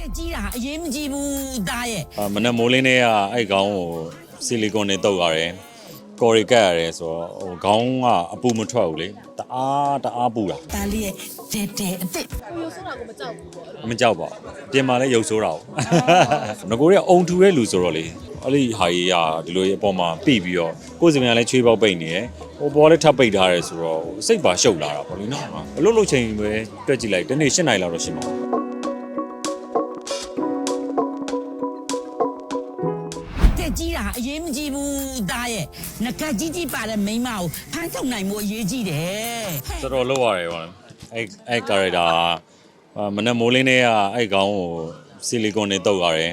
တက်ကြီးတာအရေးမကြီးဘူးသားရဲ့အာမနက်မိုးလင်းတဲ့ကအဲ့ခေါင်းကိုဆီလီကွန်နဲ့တုပ်ရတယ်ကော်ရီကတ်ရတယ်ဆိုတော့ဟိုခေါင်းကအပူမထွက်ဘူးလေတအားတအားပူတာသားလေးရဲ့တဲတဲအစ်စ်ကိုရိုဆိုတာကိုမကြောက်ဘူးပေါ့မကြောက်ပါဘူးပြင်မာလဲရုပ်ဆိုးတာပေါ့ငကိုကအုံထူတဲ့လူဆိုတော့လေအဲ့ဒီဟာကြီးကဒီလိုအပေါ်မှာပြပြီးတော့ကိုယ်စမြန်လဲချွေးပေါက်ပိတ်နေရယ်ဟိုပေါ်လဲထပ်ပိတ်ထားရဲဆိုတော့စိတ်ပါရှုပ်လာတာပေါ့လေနော်ဘလို့လို့ချိန်ပဲတွက်ကြည့်လိုက်တနေ့၈နိုင်လောက်တော့ရှိမှာ သားရဲ့ငကတ်ကြီးကြီးပါတဲ့မိန်းမကိုဖမ်းထုတ်နိုင်မှုအရေးကြီးတယ်တော်တော်လောက်ရတယ်ပေါ့အဲ့အဲ့ကာရက်တာမနက်မိုးလင်းတဲ့ကအဲ့ခေါင်းကိုဆီလီကွန်နဲ့တုပ်ရတယ်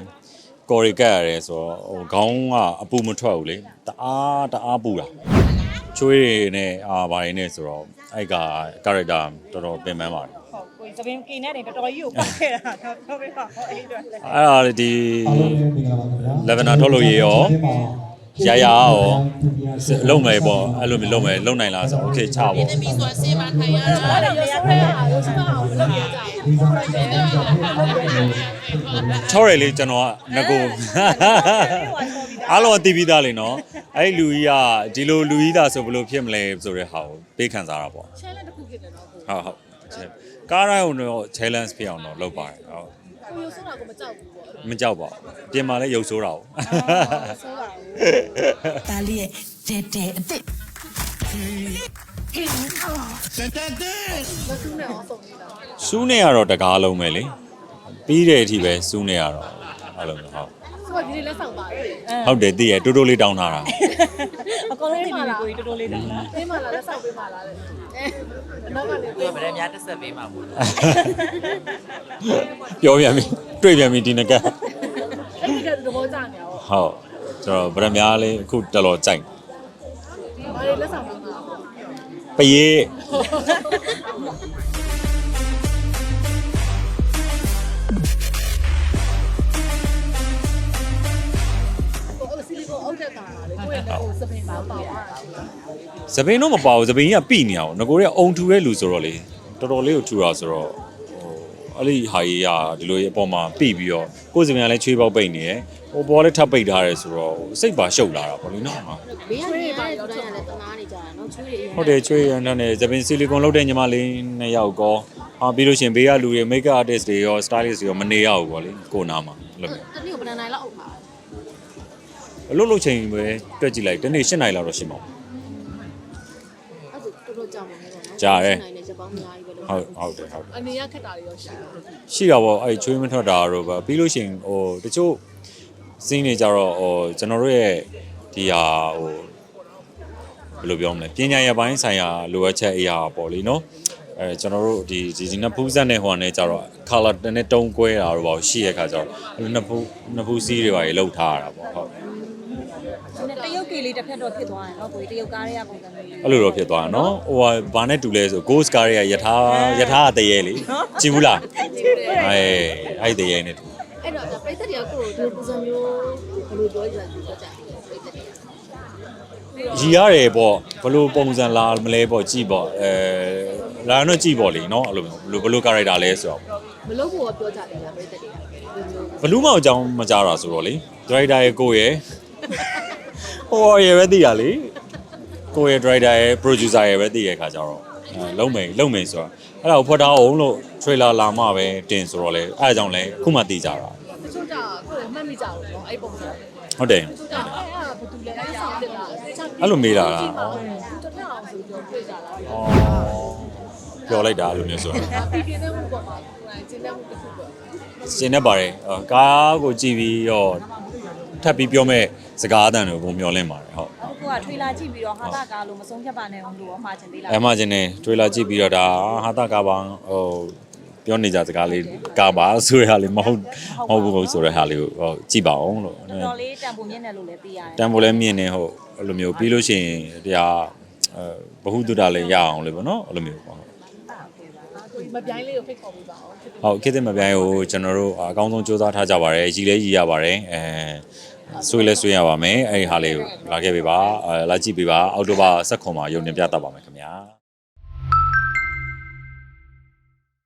ကော်ရီကတ်ရတယ်ဆိုတော့ဟိုခေါင်းကအပူမထွက်ဘူးလေတအားတအားပူတာချွေးတွေနဲ့အာဘာတွေနဲ့ဆိုတော့အဲ့ကကာရက်တာတော်တော်ပင်ပန်းပါတယ်ဟုတ်ကိုသပင်ကိနေတယ်တော်တော်ကြီးကိုပတ်ခဲ့တာတော့ပြောပြပါဟောအဲ့အတွက်လည်းအဲ့ဒါလေဒီအားလုံးပဲမင်္ဂလာပါခင်ဗျာလဗနာထုတ်လို့ရေရော ရရရောလုံမယ်ပေါ့အဲ့လိုမျိုးလုံမယ်လုံနိုင်လားဆိုတော့ okay ချပေါ့သမီးဆိုဆင်းမထိုင်ရတာအဲ့ဒါရရရရောစပါအောင်လုပ်ရကြချော်ရလေကျွန်တော်ကငကိုအားလုံးအတီးပြီးသားလေနော်အဲ့လူကြီးကဒီလိုလူကြီးသားဆိုဘယ်လိုဖြစ်မလဲဆိုတဲ့ဟာကိုပေးခံစားတာပေါ့ challenge တစ်ခုဖြစ်တယ်နော်ဟုတ်ဟုတ်ကားရိုင်းကိုတော့ challenge ဖြစ်အောင်တော့လုပ်ပါတယ်ဟုတ် ကိုရိုဆိုတာကိုမကြောက်ဘူးပေါ့မကြောက်ပါဘူးပြင်မာလဲရုပ်ဆိုးတာပေါ့ဆိုးတာကိုသားလေးရဲ့တဲတဲအစ်စ်မဆူးနဲ့အောင်ဆုံးနေတာစူးနေရတော့တကားလုံးပဲလေပြီးတဲ့အထိပဲစူးနေရတော့အဲ့လိုမျိုးဟုတ်ဆိုတော့ဒီနေ့လက်ဆောင်ပါတယ်ဟုတ်တယ်တည်ရတိုးတိုးလေးတောင်းထားတာအ ကောင်လုံးတင်ပြီးကိုကြီးတော်တော်လေးတောင်းတာပေးမလားလက်ဆောင်ပေးမလားတဲ့အဲနောက်ကလည်းပေးဗရများတက်ဆက်ပေးမှာပေါ့ပြောပြန်ပြီတွေ့ပြန်ပြီဒီနကတ်အဲ့ဒီကသဘောကျနေတာပေါ့ဟုတ်ကျွန်တော်ဗရမ ्या လေးအခုတော်တော်ကြိုက်ဘာလဲလက်ဆောင်ပေးမှာပယေးကိုအဲ့စီလီကိုအောက်တက်တာလေ ကိုယ့်ရဲ့လက်ကိုစပင်ပါပါသွားတာသပင်းတော့မပါဘူးသပင်းကြီးကပြိနေအောင်ငကိုကအုံထူတဲ့လူဆိုတော့လေတော်တော်လေးကိုထူတာဆိုတော့ဟိုအဲ့ဒီဟာကြီးကဒီလိုအပေါ်မှာပြိပြီးတော့ကိုယ်စမြန်လဲချွေးပေါက်ပိတ်နေရယ်ဟိုပေါ်လဲထပ်ပိတ်ထားရဲဆိုတော့စိတ်ပါရှုပ်လာတာပေါ့လေနော်ဘေးကနေရတဲ့တော့ရတယ်တနာနေကြတာနော်ချွေးတွေဟုတ်တယ်ချွေးရန်နဲ့သပင်းဆီလီကွန်လုပ်တဲ့ညီမလေးနှစ်ယောက်ကောအာပြီးလို့ရှရင်ဘေးကလူတွေ make up artist တွေရော stylist တွေရောမနေရဘူးပေါ့လေကိုနာမှာအဲ့လိုမျိုး တနည်းကိုဘယ်နိုင်လောက်အောင်ပါ အလုပ်လုပ်ချိန်ပဲတွက်ကြည့်လိုက်တနေ့၈နိုင်လောက်တော့ရှိမှာပေါ့ အဲ့ဒါတော်တော်ကြောက်နေတယ်နော်ကြားတယ် နိုင်နေချက်ပေါင်းအများကြီးပဲလို့ဟုတ်ဟုတ်တယ်ဟုတ်တယ်အနေရခက်တာတွေရောရှိတယ်ရှိတာပေါ့အဲ့ချွေးမထွက်တာတော့ပဲပြီးလို့ရှရင်ဟိုတချို့စင်းနေကြတော့ဟိုကျွန်တော်တို့ရဲ့ဒီဟာဟိုဘယ်လိုပြောမလဲပညာရေးပိုင်းဆိုင်ရာလိုအပ်ချက်အရာပေါ့လေနော်အဲကျွန်တော်တို့ဒီဒီဒီနှစ်ဖူးဆက်နဲ့ဟိုကနေကြတော့ color တနဲ့တုံးကွဲတာတော့ပေါ့ရှိရခါကျတော့အဲ့လိုနှစ်ဖူးနှစ်ဖူးစီးတွေပါရေလောက်ထားရတာပေါ့ဟုတ် တရုတ်ကေလေးတစ်ဖက်တော့ဖြစ်သွားတယ်နော်ကိုကြီးတရုတ်ကားတွေကပုံစံမျိုးအဲ့လိုတော့ဖြစ်သွားတာနော်ဟိုဟာဘာနဲ့တူလဲဆို ghost car တွေကယထာယထာအတရေလေကြည့်ဘူးလားအဲအဲ့ဒီတရေနဲ့တူအဲ့တော့ပြိသက်တွေကကိုယ်ဒီပုံစံမျိုးဘယ်လိုပြောကြလဲပြောကြတယ်ပြိသက်တွေကရီရတယ်ပေါ့ဘယ်လိုပုံစံလာမလဲပေါ့ကြည့်ပေါ့အဲလာတော့ကြည့်ပေါ့လေနော်အဲ့လိုမျိုးဘယ်လိုဘယ်လို character လဲဆိုတော့မလုပ်ဖို့ပြောကြတယ်လားပြိသက်တွေကဘလူးမောင်အကြောင်းမကြတာဆိုတော့လေ driver ရဲ့ကိုရဲ့ ဟိုရယ်ပဲသိတာလေကိုယ့်ရဲ့ driver ရဲ့ producer ရဲ့ပဲသိတဲ့ခါကျတော့အဲလုံးမယ်လုံးမယ်ဆိုတော့အဲ့ဒါကိုဖွက်ထားအောင်လို့ trailer လာမှပဲတင်ဆိုတော့လေအဲ့ဒါကြောင့်လဲခုမှသိကြတာတချို့ကကိုယ်မှတ်မိကြဘူးပေါ့အဲ့ပုံစံဟုတ်တယ်ဟုတ်တယ်အဲ့လိုမေးလာတာ။တော်တော်အောင်ဆိုပြောတွေ့ကြတာ။အော်ပြောလိုက်တာလို့မျိုးဆိုတော့။ပြည်ပြင်းတဲ့ဘုကမှာကိုယ်ကကျင်းတဲ့ဘုတစ်ခုပေါ့။ကျင်းနေပါတယ်။ကားကိုကြည့်ပြီးတော့ ပ်ပြီးပြောမဲ့စကားအတန်တွေကိုပုံမျောလင့်ပါတယ်ဟုတ်အခုကထွေလာကြည့်ပြီးတော့ဟာတာကားလို့မဆုံးဖြတ်ပါနဲ့အောင်လို့အမှားချင်သေးလားအဲမှချင်းနေတွေးလာကြည့်ပြီးတော့ဒါဟာတာကားပါဟိုပြောနေကြစကားလေးကားပါဆိုတဲ့ဟာလေးမဟုတ်မဟုတ်ဘူးဆိုတဲ့ဟာလေးကိုဟိုကြည့်ပါအောင်လို့တော်တော်လေးတန်ဖိုးမြင့်တယ်လို့လည်းသိရတယ်တန်ဖိုးလည်းမြင်နေဟုတ်အဲ့လိုမျိုးပြီးလို့ရှိရင်တရားအဲဘ ഹു တုဒလည်းရအောင်လေပေါ့နော်အဲ့လိုမျိုးပေါ့ကိုယ်မပြိုင်းလေးကိုဖိတ်ခေါ်ပေးပါအောင်ဟုတ်ခေတ်သစ်မပြိုင်ကိုကျွန်တော်တို့အကောင်းဆုံးစူးစမ်းထားကြပါတယ်ရည်လည်းရည်ရပါတယ်အဲ ဆွေးလဲဆွေးရပါမယ်အဲ့ဒီဟာလေးကိုလာခဲ့ပေးပါအဲလာကြည့်ပေးပါအောက်တိုဘာ16မှာရုံတင်ပြတတ်ပါမယ်ခင်ဗျာ